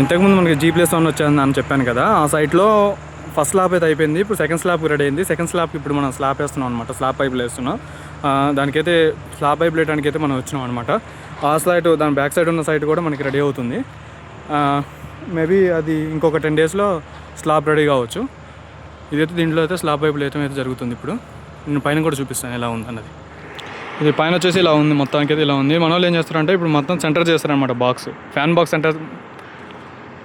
ఇంతకుముందు మనకి G plus one వచ్చేది అని చెప్పాను కదా ఆ సైట్లో ఫస్ట్ స్లాబ్ అయితే అయిపోయింది. ఇప్పుడు సెకండ్ స్లాబ్ రెడీ అయింది. సెకండ్ స్లాబ్కి ఇప్పుడు మనం స్లాబ్ వేస్తున్నాం అనమాట స్లాబ్ పైపులు వేస్తున్నాం. దానికైతే స్లాబ్ పైపులు వేయడానికి అయితే మనం వచ్చినాం అనమాట ఆ సైట్ దాని బ్యాక్ సైడ్ ఉన్న సైట్ కూడా మనకి రెడీ అవుతుంది. మేబీ అది ఇంకొక టెన్ డేస్లో స్లాబ్ రెడీ కావచ్చు. ఇదైతే దీంట్లో అయితే స్లాబ్ పైపులు వేయటం అయితే జరుగుతుంది ఇప్పుడు. నేను పైన కూడా చూపిస్తాను ఎలా ఉంది అన్నది ఇది పైన వచ్చేసి ఇలా ఉంది. మొత్తానికి అయితే ఇలా ఉంది. మన వాళ్ళు ఏం చేస్తారంటే ఇప్పుడు మొత్తం సెంటర్ చేస్తారనమాట బాక్స్ ఫ్యాన్ బాక్స్ సెంటర్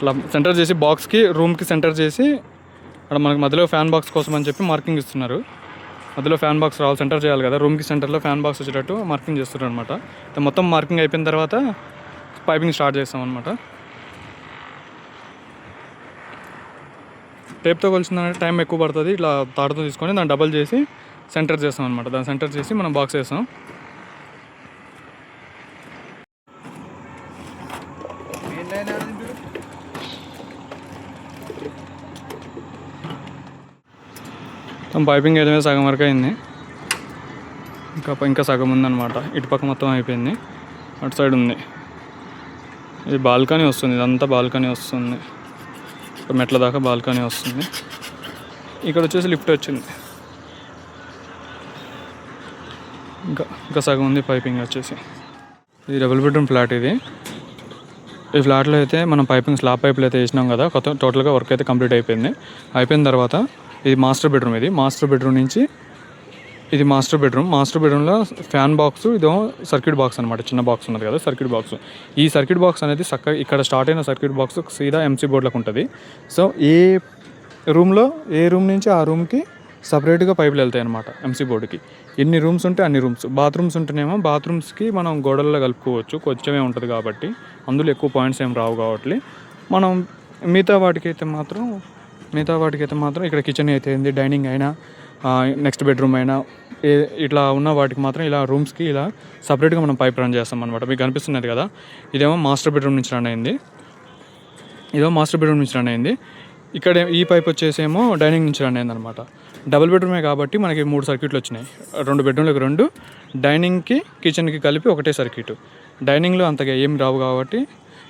అట్లా సెంటర్ చేసి బాక్స్కి రూమ్కి సెంటర్ చేసి అక్కడ మనకి మధ్యలో ఫ్యాన్ బాక్స్ కోసం అని చెప్పి మార్కింగ్ ఇస్తున్నారు. మధ్యలో ఫ్యాన్ బాక్స్ రావాలి సెంటర్ చేయాలి కదా. రూమ్కి సెంటర్లో ఫ్యాన్ బాక్స్ వచ్చేటట్టు మార్కింగ్ చేస్తున్నారు అనమాట మొత్తం మార్కింగ్ అయిపోయిన తర్వాత పైపింగ్ స్టార్ట్ చేస్తాం అనమాట టేప్తో కొలిచిందంటే టైం ఎక్కువ పడుతుంది. ఇట్లా తాడుతో తీసుకొని దాన్ని డబల్ చేసి సెంటర్ చేస్తాం అనమాట దాన్ని సెంటర్ చేసి మనం బాక్స్ వేస్తాం. మొత్తం పైపింగ్ అయితే సగం వరకు అయింది. ఇంకా ఇంకా సగం ఉందన్నమాట. ఇటు పక్క మొత్తం అయిపోయింది. అటు సైడ్ ఉంది. ఇది బాల్కనీ వస్తుంది. ఇదంతా బాల్కనీ వస్తుంది. మెట్ల దాకా బాల్కనీ వస్తుంది. ఇక్కడ వచ్చేసి లిఫ్ట్ వచ్చింది. ఇంకా ఇంకా సగం ఉంది పైపింగ్ వచ్చేసి. ఇది డబుల్ బెడ్రూమ్ ఫ్లాట్ ఇది. ఈ ఫ్లాట్లో అయితే మనం పైపింగ్ స్లాబ్ పైపులు అయితే వేసినాం కదా. కొత్త టోటల్గా వర్క్ అయితే కంప్లీట్ అయిపోయింది. అయిపోయిన తర్వాత ఇది మాస్టర్ బెడ్రూమ్ ఇది. మాస్టర్ బెడ్రూమ్ నుంచి ఇది మాస్టర్ బెడ్రూమ్. మాస్టర్ బెడ్రూమ్లో ఫ్యాన్ బాక్స్ ఇదో సర్క్యూట్ బాక్స్ అనమాట చిన్న బాక్స్ ఉన్నది కదా సర్క్యూట్ బాక్స్. ఈ సర్క్యూట్ బాక్స్ అనేది చక్కగా ఇక్కడ స్టార్ట్ అయిన సర్క్యూట్ బాక్స్ సీదా ఎంసీ బోర్డులకు ఉంటుంది. సో ఏ రూమ్లో ఏ రూమ్ నుంచి ఆ రూమ్కి సపరేట్గా పైపులు వెళ్తాయి అనమాట ఎంసీ బోర్డుకి. ఎన్ని రూమ్స్ ఉంటే అన్ని రూమ్స్. బాత్రూమ్స్ ఉంటేనేమో బాత్రూమ్స్కి మనం గోడల్లో కలుపుకోవచ్చు. కొంచెమే ఉంటుంది కాబట్టి. అందులో ఎక్కువ పాయింట్స్ ఏం రావు కాబట్టి. మనం మిగతా వాటికైతే మాత్రం మిగతా వాటికి అయితే మాత్రం ఇక్కడ కిచెన్ అయితే ఏంది డైనింగ్ అయినా నెక్స్ట్ బెడ్రూమ్ అయినా ఏ ఇట్లా ఉన్న వాటికి మాత్రం ఇలా రూమ్స్కి ఇలా సపరేట్గా మనం పైప్ రన్ చేస్తాం అనమాట మీకు కనిపిస్తున్నది కదా? ఇదేమో మాస్టర్ బెడ్రూమ్ నుంచి రన్ అయింది. ఇదో మాస్టర్ బెడ్రూమ్ నుంచి రన్ అయింది. ఇక్కడ ఈ పైప్ వచ్చేసేమో డైనింగ్ నుంచి రన్ అయింది అనమాట డబుల్ బెడ్రూమే కాబట్టి మనకి మూడు సర్క్యూట్లు వచ్చినాయి. రెండు బెడ్రూమ్లకు రెండు డైనింగ్కి కిచెన్కి కలిపి ఒకటే సర్క్యూట్ డైనింగ్లో అంతగా ఏం రావు కాబట్టి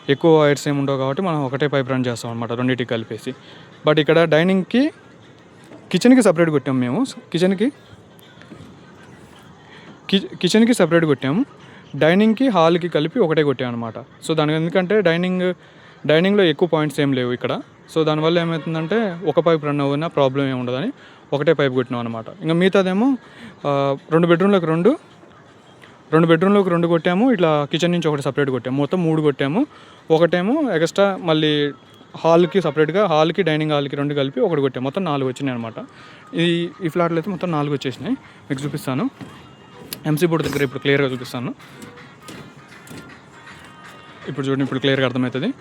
ఎక్కువ వైర్స్ ఏమి ఉండవు కాబట్టి మనం ఒకటే పైప్ రన్ చేస్తాం అనమాట రెండింటికి కలిపేసి. బట్ ఇక్కడ డైనింగ్కి కిచెన్కి సపరేట్ కొట్టాము మేము. కిచెన్కి కి- కిచెన్కి సపరేట్ కొట్టాము. డైనింగ్కి హాల్కి కలిపి ఒకటే కొట్టాం అనమాట సో దానికి ఎందుకంటే డైనింగ్ డైనింగ్లో ఎక్కువ పాయింట్స్ ఏం లేవు ఇక్కడ. సో దానివల్ల ఏమవుతుందంటే ఒక పైప్ రన్ అవునా ప్రాబ్లం ఏమి ఉండదని ఒకటే పైప్ కొట్టినాం అనమాట ఇంకా మిగతాదేమో రెండు బెడ్రూమ్లకు రెండు రెండు బెడ్రూమ్లోకి రెండు కొట్టాము ఇట్లా కిచెన్ నుంచి ఒకటి సపరేట్ కొట్టాము. మొత్తం మూడు కొట్టాము. ఒకటేమో ఎక్స్ట్రా మళ్ళీ హాల్కి సపరేట్గా హాల్కి డైనింగ్ హాల్కి రెండు కలిపి ఒకటి కొట్టాము. మొత్తం నాలుగు వచ్చినాయి అనమాట ఈ ఈ ఫ్లాట్లో అయితే మొత్తం నాలుగు వచ్చేసినాయి. మీకు చూపిస్తాను. ఎంసీ బోర్డు దగ్గర ఇప్పుడు క్లియర్గా చూపిస్తాను. ఇప్పుడు చూడండి ఇప్పుడు క్లియర్గా అర్థమవుతుంది.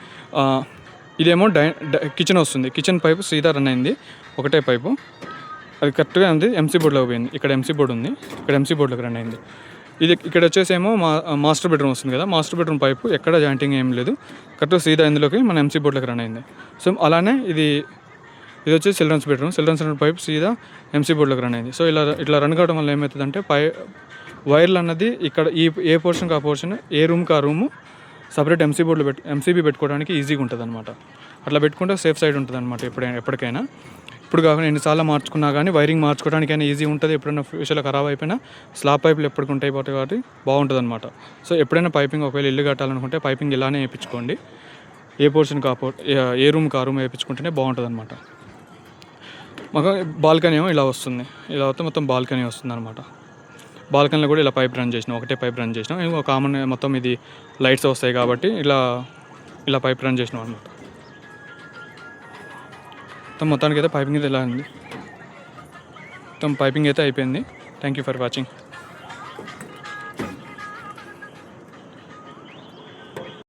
ఇదేమో డై డై- కిచెన్ వస్తుంది. కిచెన్ పైపు సీదా రన్ అయింది. ఒకటే పైపు అది కరెక్ట్గా ఉంది. ఎంసీ బోర్డులోకి పోయింది. ఇక్కడ ఎంసీ బోర్డు ఉంది. ఇక్కడ ఎంసీ బోర్డులోకి రన్ అయింది. ఇది ఇక్కడ వచ్చేసేమో మా మాస్టర్ బెడ్రూమ్ వస్తుంది కదా. మాస్టర్ బెడ్రూమ్ పైపు ఎక్కడ జాయింటింగ్ ఏం లేదు. కరెక్ట్ సీదా ఇందులోకి మన ఎంసీ బోర్డులోకి రన్ అయింది. సో అలానే ఇది ఇది వచ్చి చిల్డ్రన్స్ బెడ్రూమ్ చిల్డ్రన్స్ పైప్ సీదా ఎంసీ బోర్డులోకి రన్ అయింది. సో ఇలా ఇట్లా రన్ కావడం వల్ల ఏమవుతుందంటే పై వైర్లు అన్నది ఇక్కడ ఈ ఏ పోర్షన్కి ఆ పోర్షన్ ఏ రూమ్కి ఆ రూము సపరేట్ ఎంసీ బోర్డులు పెట్టు ఎంసీబీ పెట్టుకోవడానికి ఈజీగా ఉంటుంది అనమాట అట్లా పెట్టుకుంటే సేఫ్ సైడ్ ఉంటుంది అనమాట ఎప్పుడైనా ఎప్పటికైనా. ఇప్పుడు కాకుండా ఎన్నిసార్లు మార్చుకున్నా కానీ వైరింగ్ మార్చుకోవడానికైనా ఈజీ ఉంటుంది. ఎప్పుడైనా ఫ్యూచర్లో ఖరాబ్ అయిపోయినా స్లాబ్ పైపులు ఎప్పటికి ఉంటాయి పోతాయి కాబట్టి బాగుంటుంది అనమాట సో ఎప్పుడైనా పైపింగ్ ఒకవేళ ఇల్లు కట్టాలనుకుంటే పైపింగ్ ఇలానే వేయించుకోండి. ఏ పోర్షన్కి ఆ ఏ రూమ్కి ఆ రూమ్ వేయించుకుంటేనే బాగుంటుంది అనమాట మాకు బాల్కనీ ఏమో ఇలా వస్తుంది. ఇలా వస్తే మొత్తం బాల్కనీ వస్తుంది అనమాట బాల్కనీలో కూడా ఇలా పైప్ రన్ చేసినాం ఒకటే పైప్ రన్ చేసినాం ఇంకో కామన్ మొత్తం ఇది లైట్స్ వస్తాయి కాబట్టి ఇలా ఇలా పైప్ రన్ చేసినాం అనమాట మొత్తం మొత్తానికి అయితే పైపింగ్ అయితే ఇలా ఉంది. మొత్తం పైపింగ్ అయితే అయిపోయింది. Thank you for watching